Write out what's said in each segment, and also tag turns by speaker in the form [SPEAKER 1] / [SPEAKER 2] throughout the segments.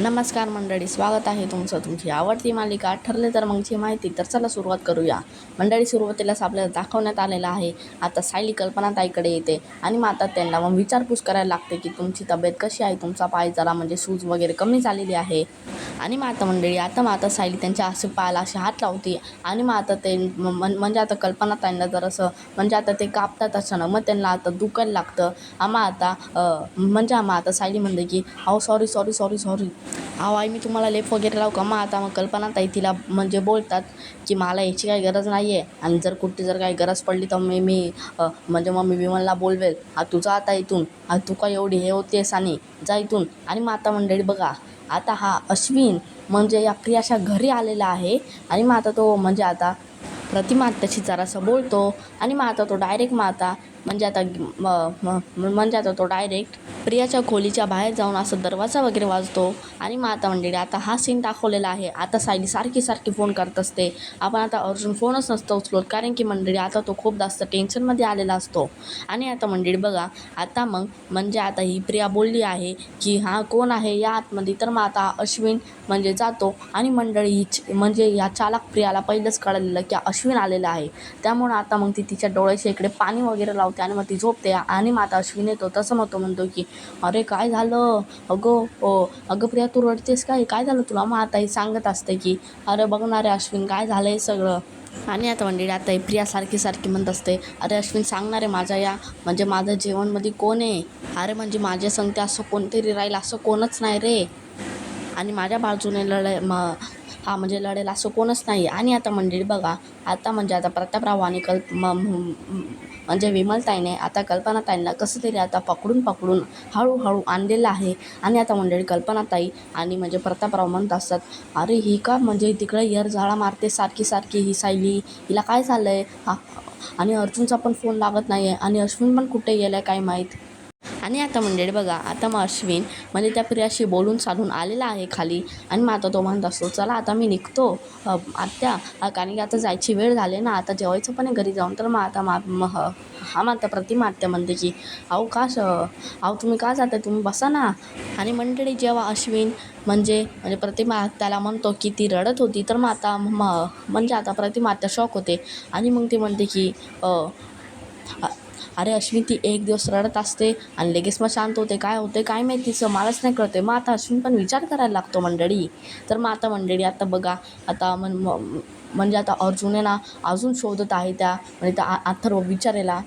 [SPEAKER 1] नमस्कार मंडळी स्वागत आहे तुमचं तुमची आवडती मालिका. ठरले तर मगची माहिती तर चला सुरुवात करूया. मंडळी सुरुवातीलाच आपल्याला दाखवण्यात आलेलं आहे. आता सायली कल्पनाताईकडे येते. आणि मग आता त्यांना मग विचारपूस करायला लागते की तुमची तब्येत कशी आहे? तुमचा पाय जरा म्हणजे सूज वगैरे कमी झालेली आहे. आणि मग आता मंडळी आता मग आता सायली त्यांच्या असे पायाला असे हात लावते. आणि मग आता ते म्हणजे आता कल्पनाताईंना जर जरासं म्हणजे आता ते कापतात असं मग त्यांना आता दुखायला लागतं. आम्हा आता म्हणजे आम्हा आता सायली म्हणते की अहो सॉरी सॉरी सॉरी सॉरी अहो आई मी तुम्हाला लेप वगैरे लावू का? मग आता मग कल्पना ताई तिला म्हणजे बोलतात की मला याची काही गरज नाही आहे आणि जर कुठे जर काही गरज पडली तर मी मी म्हणजे मग मी विमलला बोलवेल. हा तुझा आता इथून. हा तू का एवढी हे होतेस आणि जा इथून. आणि माता मंडळी बघा आता हा अश्विन म्हणजे या प्रियाच्या घरी आलेला आहे. आणि मग आता तो म्हणजे आता प्रतिमा त्याची जरासं बोलतो. आणि मग आता तो डायरेक्ट मग आता म्हणजे आता म- म- म्हणजे आता तो डायरेक्ट प्रियाच्या खोलीच्या बाहेर जाऊन असं दरवाजा वगैरे वाजतो. आणि मग आता मंडळी आता हा सीन दाखवलेला आहे. आता सायली सारखी सारखी फोन करत असते. आपण आता अर्जुन फोनच नसतं उचलत कारण की मंडळी आता तो खूप जास्त टेन्शनमध्ये आलेला असतो. आणि आता मंडळी बघा आता मग म्हणजे आता ही प्रिया बोलली आहे की हा कोण आहे? या आतमध्ये तर मग आता अश्विन म्हणजे जातो. आणि मंडळी ही म्हणजे या चालक प्रियाला पहिलंच कळलेलं की अश्विन आलेला आहे. त्यामुळं आता मग ती तिच्या डोळ्याच्या इकडे पाणी वगैरे लावतो आणि मग ती झोपते आणि मग आता अश्विन येतो. तसं मग तो म्हणतो की अरे काय झालं? अगं ओ अगं प्रिया तू रडतेस काय? काय झालं तुला? मग आता ही सांगत असते की अरे बघणार आहे अश्विन काय झालं आहे सगळं? आणि आता मंडळी आता ही प्रिया सारखी सारखी म्हणत असते अरे अश्विन सांगणार आहे माझ्या या म्हणजे माझं जेवणमध्ये कोण आहे? अरे म्हणजे माझ्या संगते असं कोणतरी राहील असं कोणच नाही रे. आणि माझ्या बाजूने लढाई म हा म्हणजे लढेल असं कोणच नाही आणि आता मंडळी बघा आता म्हणजे आता प्रतापराव आणि कल्प म्हणजे विमलताईने आता कल्पनाताईंना कसं तरी आता पकडून पकडून हळूहळू आणलेलं आहे. आणि आता मंडळी कल्पनाताई आणि म्हणजे प्रतापराव म्हणत असतात अरे ही का म्हणजे तिकडे यर झाडा मारते सारखी सारखी ही सायली हिला काय झालं आहे हा आणि अर्जुनचा पण फोन लागत नाही आहे आणि अश्विन पण कुठे गेला आहे काय माहीत? आणि आता मंडळी बघा आता मग अश्विन म्हणजे त्या प्रियाशी बोलून साधून आलेला आहे खाली. आणि मग आता तो म्हणत असतो चला आता मी निघतो. आत्या कारण की आता जायची वेळ झाली ना आता जेवायचं पण आहे घरी जाऊन. तर मग आता मा म- हा माता प्रतिमा आत्या म्हणते की अहो का श अहो तुम्ही का जाता तुम्ही बसा ना. आणि मंडळी जेव्हा अश्विन म्हणजे म्हणजे प्रतिमा त्याला म्हणतो की ती रडत होती तर मग आता म म्हणजे आता प्रतिमा आत्या शॉक होते. आणि मग ती म्हणते की अ- अरे अश्विन ती एक दिवस रडत असते आणि लगेच मग शांत होते. काय होते काय माहिती तिचं? मलाच नाही कळते मग आता अश्विन पण विचार करायला लागतो मंडळी. तर मग आता मंडळी आता बघा आता मन म्हणजे आता अर्जुन आहे ना अजून शोधत आहे त्या म्हणजे त्या अथर्व विचारेला.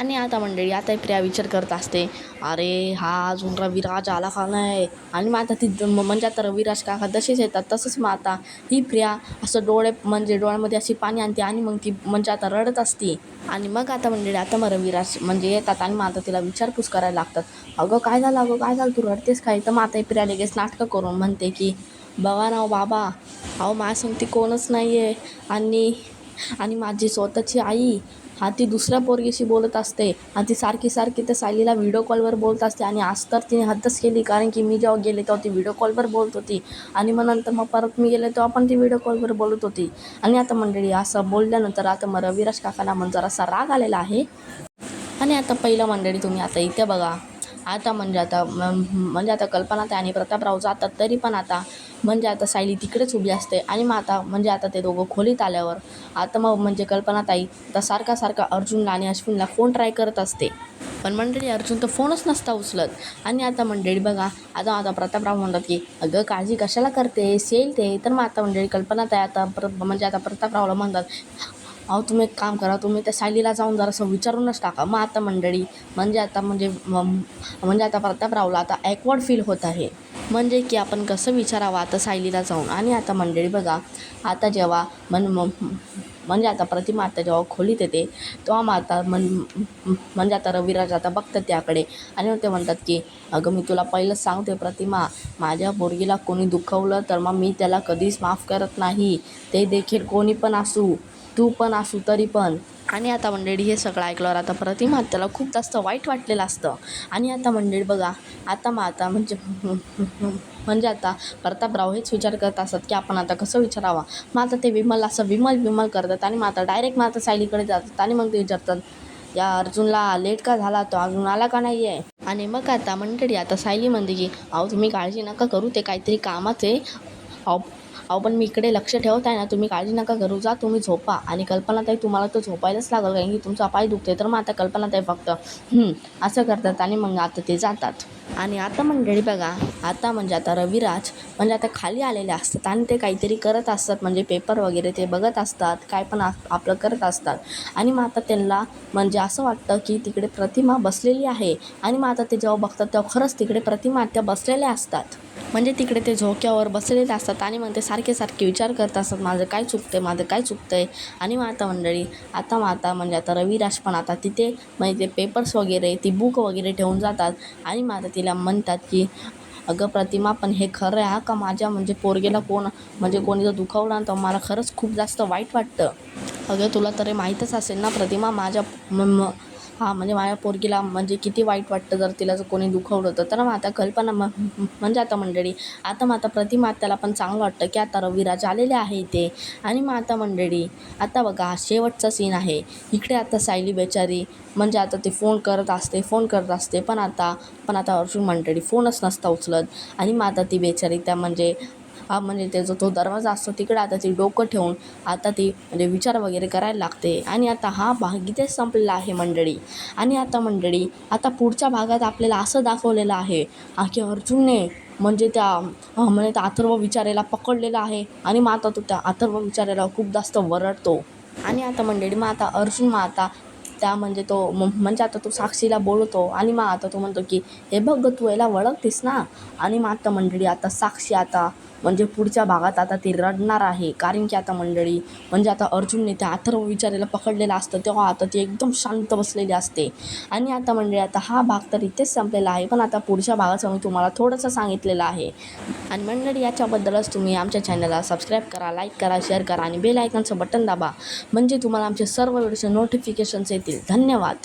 [SPEAKER 1] आणि आता मंडळी आता प्रिया विचार करत असते अरे हा अजून रविराज आला का नाही? आणि मग आता ती म्हणजे आता रविराज काका तसेच येतात तसंच मग आता ही प्रिया असं डोळे म्हणजे डोळ्यामध्ये अशी पाणी आणते आणि मग ती म्हणजे आता रडत असते. आणि मग आता मंडळी आता मग रविराज म्हणजे येतात आणि मग आता तिला विचारपूस करायला लागतात. अगं काय झालं अगं काय झालं तू रडतेस काय? तर मग आता प्रिया लगेच नाटकं करून म्हणते की बघा ना हो बाबा अहो माझ्यासंगती कोणच नाही आहे आणि आणि माझी स्वतःची आई हा ती दुसऱ्या पोरगीशी बोलत असते. आणि ती सारखी सारखी त्या सायलीला व्हिडिओ कॉलवर बोलत असते. आणि आज तर तिने हद्दच केली. कारण की मी जेव्हा गेले तेव्हा ती व्हिडिओ कॉलवर बोलत होती. आणि मग नंतर मग परत मी गेले तेव्हा पण ती व्हिडिओ कॉलवर बोलत होती. आणि आता मंडळी असं बोलल्यानंतर आता मग रविराज काकाला मग जरासा राग आलेला आहे. आणि आता पहिलं मंडळी तुम्ही आता इथे बघा. आता म्हणजे आता म्हणजे आता कल्पना ते आणि प्रतापराव जातात तरी पण आता म्हणजे आता सायली तिकडेच उभी असते आणि मग आता म्हणजे आता ते दोघं खोलीत आल्यावर आता मग म्हणजे कल्पना ताई आता सारखा सारखा अर्जुनला आणि अश्विनला फोन ट्राय करत असते. पण मंडळी अर्जुन तर फोनच नसता उचलत. आणि आता मंडळी बघा आता आता प्रतापराव म्हणतात की अगं काळजी कशाला करते सेल ते. तर मग आता मंडळी कल्पना ताई आता प्र म्हणजे आता प्रतापरावला म्हणतात अहो तुम्ही एक काम करा तुम्ही त्या सायलीला जाऊन जरासं विचारूनच टाका. मग आता मंडळी म्हणजे आता म्हणजे म्हणजे आता प्रतापरावला आता ॲकवर्ड फील होत आहे. म्हणजे की आपण कसं विचारावं? आता सायलीला जाऊन. आणि आता मंडळी बघा आता जेव्हा मन म्हणजे आता प्रतिमा आता जेव्हा खोलीत येते तेव्हा मग आता मन म्हणजे आता रविराज आता बघतात त्याकडे. आणि ते म्हणतात की अगं मी तुला पहिलंच सांगते प्रतिमा माझ्या पोरगीला कोणी दुखवलं तर मग मी त्याला कधीच माफ करत नाही. ते देखील कोणी पण असू तू पण असू तरी पण. आणि आता मंडळी हे सगळं ऐकल्यावर आता परत त्याला खूप जास्त वाईट वाटलेलं असतं. आणि आता मंडळी बघा आता मग आता म्हणजे म्हणजे आता प्रतापराव हेच विचार करत असतात की आपण आता कसं विचारावा? मग आता ते विमल असं विमल विमल करतात आणि मग आता डायरेक्ट मग आता सायलीकडे जातात आणि मग ते विचारतात या अर्जुनला लेट का झाला तो? अजून आला का नाही आहे आणि मग आता मंडळी आता सायली म्हणते की अहो तुम्ही काळजी नका करू ते काहीतरी कामाचे आहे. अहो पण मी इकडे लक्ष ठेवत आहे ना तुम्ही काळजी नका करू जा तुम्ही झोपा. आणि कल्पनाताई तुम्हाला तर झोपायलाच लागेल कारण की तुमचा पाय दुखते तर मग आता कल्पनाताई फक्त असं करतात आणि मग आता ते जातात. आणि आता मंडळी बघा आता म्हणजे आता रविराज म्हणजे आता खाली आलेले असतात आणि ते काहीतरी करत असतात म्हणजे पेपर वगैरे ते बघत असतात काय पण आपलं करत असतात. आणि मग आता त्यांना म्हणजे असं वाटतं की तिकडे प्रतिमा बसलेली आहे आणि मग आता ते जेव्हा बघतात तेव्हा खरंच तिकडे प्रतिमा त्या बसलेल्या असतात. म्हणजे तिकडे ते झोक्यावर बसलेले असतात आणि मग ते सारखे सारखे विचार करत असतात माझं काय चुकतं आहे माझं काय चुकतं आहे आणि माता मंडळी आता मग आता म्हणजे आता रविराज पण आता तिथे म्हणजे ते पेपर्स वगैरे ती बुक वगैरे ठेवून जातात. आणि माता तिला म्हणतात की अगं प्रतिमा पण हे खरं आहे का माझ्या म्हणजे पोरगेला कोण म्हणजे कोणी जर दुखावला ना तर मला खरंच खूप जास्त वाईट वाटतं? अगं तुला तरी माहीतच असेल ना प्रतिमा माझ्या म म- हा म्हणजे माझ्या पोरगीला म्हणजे किती वाईट वाटतं जर तिला जर कोणी दुखवलं तर. तर मग आता कल्पना म म्हणजे आता मंडळी आता मग आता प्रतिमा त्याला पण चांगलं वाटतं की आता रविराज आलेले आहे इथे. आणि मग आता मंडळी आता बघा हा शेवटचा सीन आहे. इकडे आता सायली बेचारी म्हणजे आता ते फोन करत असते फोन करत असते. पण आता पण आता अर्जुन मंडळी फोनच नसता उचलत. आणि मग आता ती बेचारी त्या म्हणजे हा म्हणजे त्याचा तो दरवाजा असतो तिकडे. आता ती डोकं ठेवून आता ती म्हणजे विचार वगैरे करायला लागते. आणि आता हा भाग इथेच संपलेला आहे मंडळी. आणि आता मंडळी आता पुढच्या भागात आपल्याला असं दाखवलेलं आहे. की अर्जुनने म्हणजे त्या म्हणजे त्या अथर्व विचारेला पकडलेला आहे. आणि मग आता तो त्या अथर्व विचारेला खूप जास्त वरडतो. आणि आता मंडळी मग आता अर्जुन मग आता त्या म्हणजे तो म्हणजे आता तो साक्षीला बोलतो. आणि मग आता तो म्हणतो की हे बघ तू याला ओळखतेस ना? आणि मग आता मंडळी आता साक्षी आता म्हणजे पुढच्या भागात आता ती रडणार आहे. कारण की आता मंडळी म्हणजे आता अर्जुनने त्या अथर्व विचारायला पकडलेलं असतं तेव्हा आता ती एकदम शांत बसलेली असते. आणि आता मंडळी आता हा भाग तर इथेच संपलेला आहे. पण आता पुढच्या भागाचं मी तुम्हाला थोडंसं सांगितलेलं आहे. आणि मंडळी याच्याबद्दलच तुम्ही आमच्या चॅनलला सबस्क्राईब करा लाईक करा शेअर करा आणि बेल आयकनचं बटन दाबा. म्हणजे तुम्हाला आमचे सर्व व्हिडिओचे नोटिफिकेशन्स येतील. धन्यवाद.